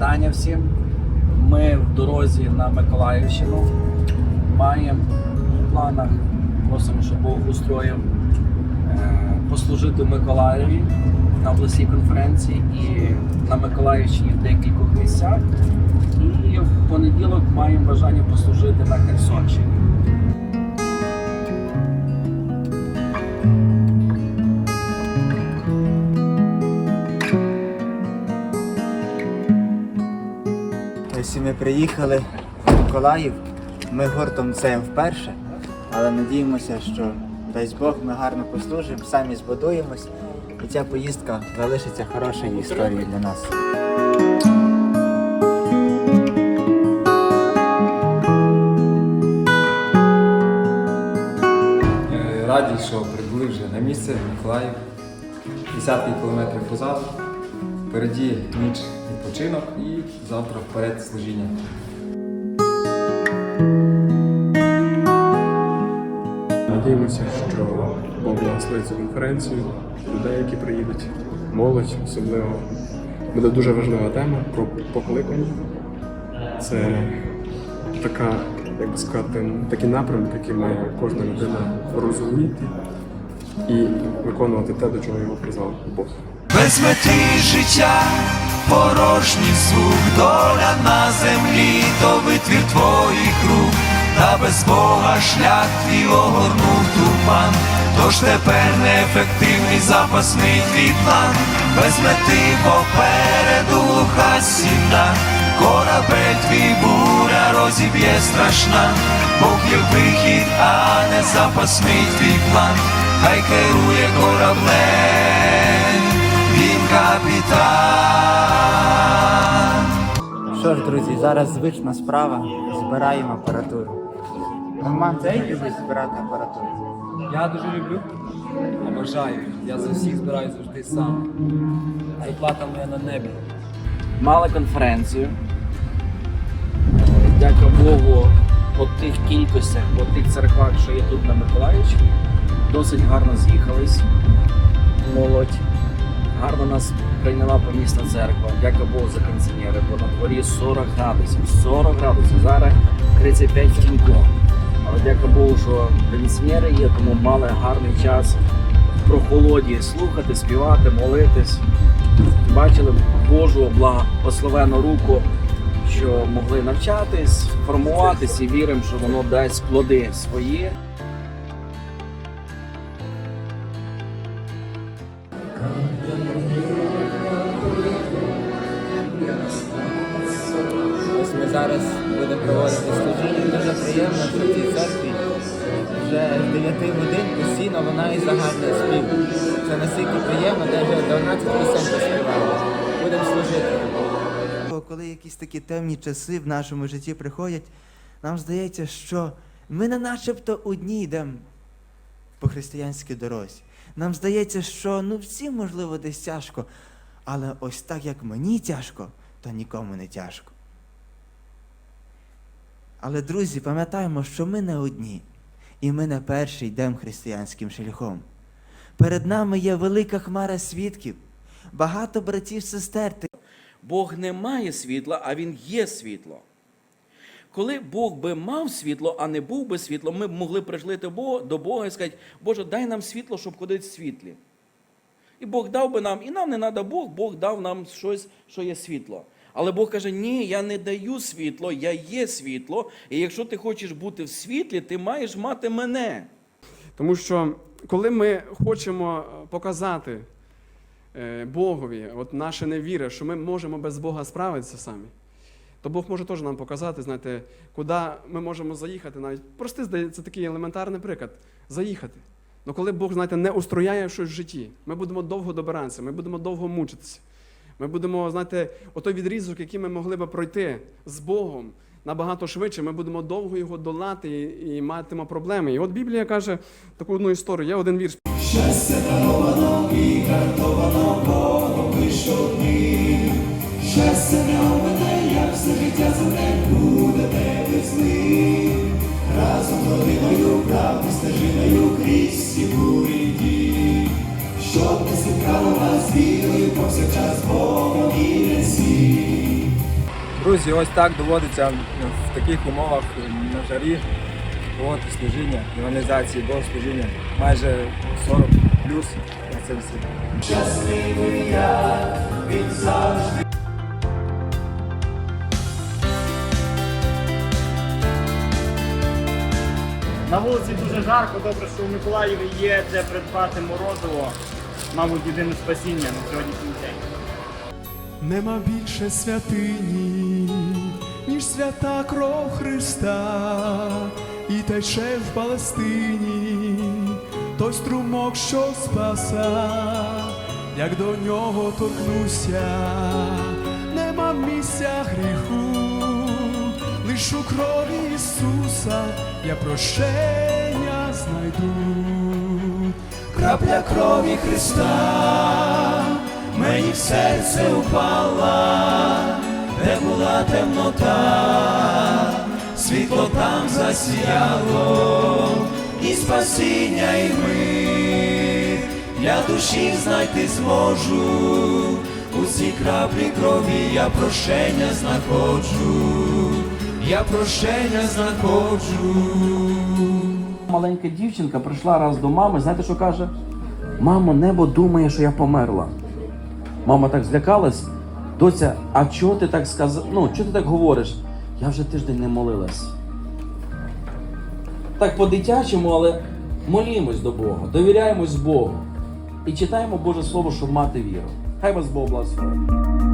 вітання всім. Ми в дорозі на Миколаївщину. Маємо в планах, просимо, щоб Бог устроїв е, послужити Миколаєві на обласній конференції і на Миколаївщині в декількох місцях. І в понеділок маємо бажання послужити на Херсонщині. Ось ми приїхали в Миколаїв. Ми гуртом це вперше, але надіємося, що дасть Бог ми гарно послужимо, самі збудуємось, і ця поїздка залишиться хорошою історією для нас. Раді, що прибули вже на місце Миколаїв. Десятки кілометрів позаду. Впереді ніч відпочинок і завтра вперед служіння. Надіємося, що Бог благословить цю конференцію, людей, які приїдуть, молодь особливо. Буде дуже важлива тема про покликання. Це така, як би сказати, такий напрямок, який має кожна людина розуміти і виконувати те, до чого його призвав Бог. Без мети життя, порожній звук, доля на землі, то витвір твоїх рук, та без Бога шлях твій огорнув туман, тож тепер неефективний запасний твій план, без мети попереду глуха сіна, корабель твій буря розіб'є страшна, Бог є вихід, а не запасний твій план, хай керує кораблем капітан. Що ж, друзі, зараз звична справа. Збираємо апаратуру. Роман, це любить збирати апаратуру. Я дуже люблю, обожаю. Я за всіх збираю завжди сам. Зарплата моя на небі. Мали конференцію. Дяка Богу, по тих кількостях, по тих церквах, що є тут на Миколаївщині, досить гарно з'їхались. Молодь. Гарно нас прийняла помісна церква. Дяка Богу за кондиціонери, бо на дворі 40 градусів. 40 градусів. Зараз 35 в тіньку. Але дяка Богу, що кондиціонери є, тому мали гарний час в прохолоді слухати, співати, молитись бачили Божу благословену руку, що могли навчатись, формуватись і віримо, що воно дасть плоди свої. Зараз будемо проводити служіння. Дуже приємно, що в цій церкві вже з 9 годин постійно вона і загальний спів. Це настільки приємно, навіть 12% співали. Будемо служити. Коли якісь такі темні часи в нашому житті приходять, нам здається, що ми не начебто одні йдемо по християнській дорозі. Нам здається, що ну всім можливо десь тяжко, але ось так як мені тяжко, то нікому не тяжко. Але, друзі, пам'ятаємо, що ми не одні, і ми не перші йдемо християнським шляхом. Перед нами є велика хмара свідків, багато братів, сестер. Бог не має світла, а Він є світло. Коли Бог би мав світло, а не був би світлом, ми б могли прийшли Бога, до Бога і сказати, Боже, дай нам світло, щоб ходити в світлі. І Бог дав би нам, і нам не треба Бог, Бог дав нам щось, що є світло. Але Бог каже, ні, я не даю світло, я є світло. І якщо ти хочеш бути в світлі, ти маєш мати мене. Тому що коли ми хочемо показати е, Богові, от наше невіра, що ми можемо без Бога справитися самі, то Бог може теж нам показати, знаєте, куди ми можемо заїхати. Навіть простий, здається, такий елементарний приклад заїхати. Ну коли Бог, знаєте, не устрояє щось в житті, ми будемо довго добиратися, ми будемо довго мучитися. Ми будемо, знаєте, отой відрізок, який ми могли би пройти з Богом набагато швидше, ми будемо довго його долати і, і матимемо проблеми. І от Біблія каже таку одну історію. Є один вірш. Щастя даровано і картовано Богом вийшов. Щастя не у як все життя за не буде Друзі, ось так доводиться в таких умовах на жарі проводити служіння, організації богослужіння майже 40 плюс на це все. На вулиці дуже жарко, добре, що у Миколаєві є де придбати морозиво. Мабуть, єдине спасіння на сьогоднішній день. Нема більше святині, ніж свята кров Христа, і тече в Палестині, той струмок, що спаса, як до нього торкнуся, нема місця гріху, лиш у крові Ісуса я прощення знайду. Крапля крові Христа мені в серце упала, де була темнота, світло там засіяло, і спасіння, і мир для душі знайти зможу. У цій краплі крові я прощення знаходжу, я прощення знаходжу. Маленька дівчинка прийшла раз до мами, знаєте, що каже? Мамо, небо думає, що я померла. Мама так злякалась. Доця, а чого ти так сказав? Ну, чого ти так говориш? Я вже тиждень не молилась. Так по-дитячому, але молімось до Бога, довіряємось Богу і читаємо Боже Слово, щоб мати віру. Хай вас Бог благословить.